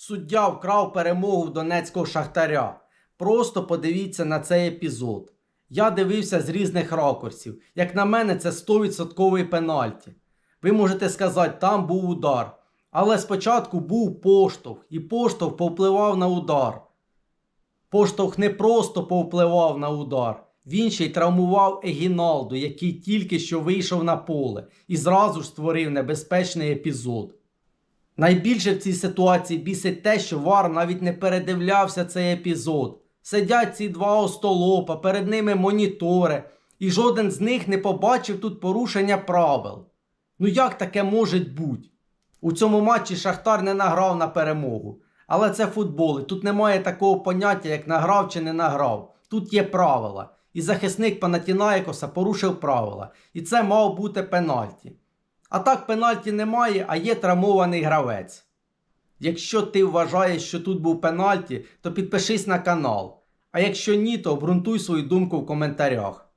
Суддя вкрав перемогу Донецького шахтаря. Просто подивіться на цей епізод. Я дивився з різних ракурсів. Як на мене, це 100% пенальті. Ви можете сказати, там був удар. Але спочатку був поштовх, і поштовх повпливав на удар. Поштовх не просто повпливав на удар, він ще й травмував Егіналду, який тільки що вийшов на поле і зразу ж створив небезпечний епізод. Найбільше в цій ситуації бісить те, що Вар навіть не передивлявся цей епізод. Сидять ці два остолопа, перед ними монітори, і жоден з них не побачив тут порушення правил. Ну як таке може бути? У цьому матчі Шахтар не награв на перемогу. Але це футбол, і тут немає такого поняття, як награв чи не награв. Тут є правила. І захисник Панатінаєкоса порушив правила. І це мав бути пенальті. А так пенальті немає, а є травмований гравець. Якщо ти вважаєш, що тут був пенальті, то підпишись на канал. А якщо ні, то обґрунтуй свою думку в коментарях.